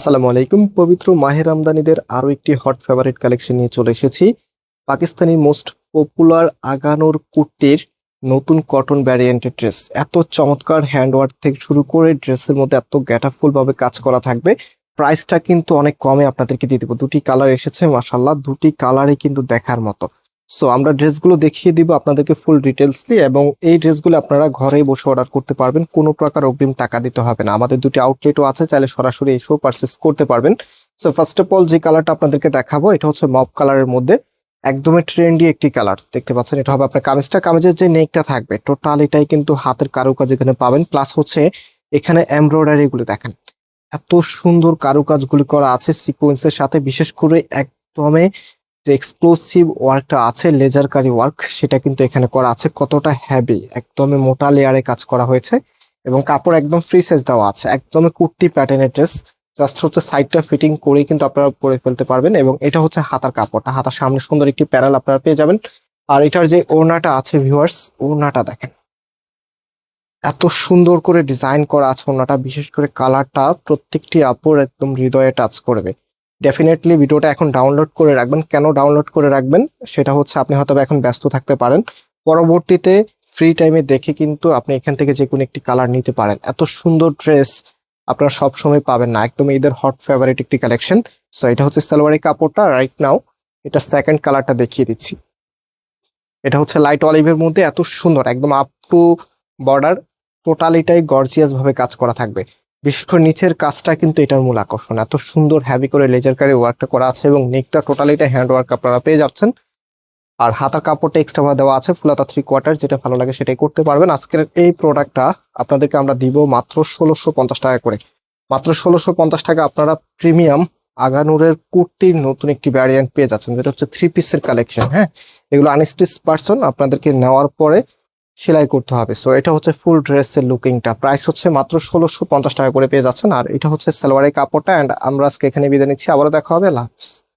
আসসালামু আলাইকুম, পবিত্র মাহের আমদানিদের আরও একটি হট ফেভারিট কালেকশন নিয়ে চলে এসেছি। পাকিস্তানি মোস্ট পপুলার আগানোর কুর্তির নতুন কটন ভ্যারিয়েন্টের ড্রেস এত চমৎকার হ্যান্ডওয়ার্ক থেকে শুরু করে ড্রেসের মধ্যে এত গ্যাটাফুলভাবে কাজ করা থাকবে। প্রাইসটা কিন্তু অনেক কমে আপনাদেরকে দিয়ে দেবো। দুটি কালার এসেছে মাসাল্লাহ দুটি কালারই কিন্তু দেখার মতো। সো আমরা ড্রেসগুলো দেখিয়ে দিব আপনাদেরকে ফুল ডিটেলসলি এবং এই ড্রেসগুলো আপনারা ঘরে বসে অর্ডার করতে পারবেন। কোনো প্রকার অগ্রিম টাকা দিতে হবে না। আমাদের দুটি আউটলেটও আছে, চাইলে সরাসরি এসেও পারচেস করতে পারবেন। সো ফার্স্ট অফ অল যে কালারটা আপনাদেরকে দেখাবো, এটা হচ্ছে মপ কালারের মধ্যে একদমই ট্রেন্ডি একটি কালার দেখতে পাচ্ছেন, এটা হবে আপনার কামিজটা। কামিজের যে নেকটা থাকবে টোটাল এটাই কিন্তু হাতের কারুকাজ এখানে পাবেন। প্লাস হচ্ছে, এখানে এমব্রয়ডারিগুলো দেখেন। এত সুন্দর কারুকাজগুলি করা আছে সিকোয়েন্সের সাথে, বিশেষ করে একদমই যে এক্সক্লুসিভ ওয়ার্কটা আছে লেজার কারি ওয়ার্ক সেটা কিন্তু এখানে করা আছে। কতটা হ্যাভি একদমই মোটা লেয়ারে কাজ করা হয়েছে এবং কাপড় একদম ফ্রি সাইজ দেওয়া আছে। একদমই কুর্তি প্যাটার্নের ড্রেস জাস্ট হচ্ছে সাইডটা ফিটিং করেই কিন্তু আপনারা পরে ফেলতে পারবেন এবং এটা হচ্ছে হাতার কাপড়টা। হাতার সামনে সুন্দর একটি প্যানেল আপনারা পেয়ে যাবেন। আর এটার যে ওড়নাটা আছে ভিউয়ার্স ওড়নাটা দেখেন। এত সুন্দর করে ডিজাইন করা আছে ওড়নাটা, বিশেষ করে কালারটা প্রত্যেকটি আপুর একদম হৃদয়ে টাচ করবে। ডেফিনেটলি ভিডিওটা এখন ডাউনলোড করে রাখবেন। কেন ডাউনলোড করে রাখবেন? সেটা হচ্ছে আপনি হয়তো এখন ব্যস্ত থাকতে পারেন। পরবর্তীতে ফ্রি টাইমে দেখে কিন্তু আপনি এখান থেকে যে কোনো একটি কালার নিতে পারেন। এত সুন্দর ড্রেস আপনারা সব সময় পাবেন না। একদম ঈদের হট ফেভারিট একটি কালেকশন সো এটা হচ্ছে সালোয়ারি কাপড়টা রাইট নাও এটা সেকেন্ড কালারটা দেখিয়ে দিচ্ছি। এটা হচ্ছে লাইট অলিভের মধ্যে। এত সুন্দর, একদম আপ টু বর্ডার টোটালিটাই গর্জিয়াস ভাবে কাজ করা থাকবে। বিশেষ করে নিচের কাজটা কিন্তু এটার মূল আকর্ষণ। এত সুন্দর হ্যাভি করে লেজার কারি ওয়ার্কটা করা আছে এবং নেকটা টোটালিটা হ্যান্ড ওয়ার্ক আপনারা পেয়ে যাচ্ছেন। আর হাতার কাপড়টা এক্সট্রা ভাবে দেওয়া আছে, ফুলাতা থ্রি কোয়ার্টার যেটা ভালো লাগে সেটাই করতে পারবেন। আজকের এই প্রোডাক্টটা আপনাদেরকে আমরা দিব মাত্র ষোলোশো পঞ্চাশ টাকা করে। মাত্র ষোলোশো পঞ্চাশ টাকা আপনারা প্রিমিয়াম আগানুরের কুর্তির নতুন একটি ভ্যারিয়েন্ট পেয়ে যাচ্ছেন, যেটা হচ্ছে থ্রি পিসের কালেকশন হ্যাঁ? এগুলো আনস্টিচ পার্সন আপনাদেরকে নেওয়ার পরে সেলাই করতে হবে। সো এটা হচ্ছে ফুল ড্রেসের লুকিংটা প্রাইস হচ্ছে মাত্র ষোলোশো পঞ্চাশ টাকা করে পেয়ে যাচ্ছেন। আর এটা হচ্ছে সালোয়ারের কাপড়টা। অ্যান্ড আমরা আজকে এখানে বিদায় নিচ্ছি। আবারও দেখা হবে। লাভ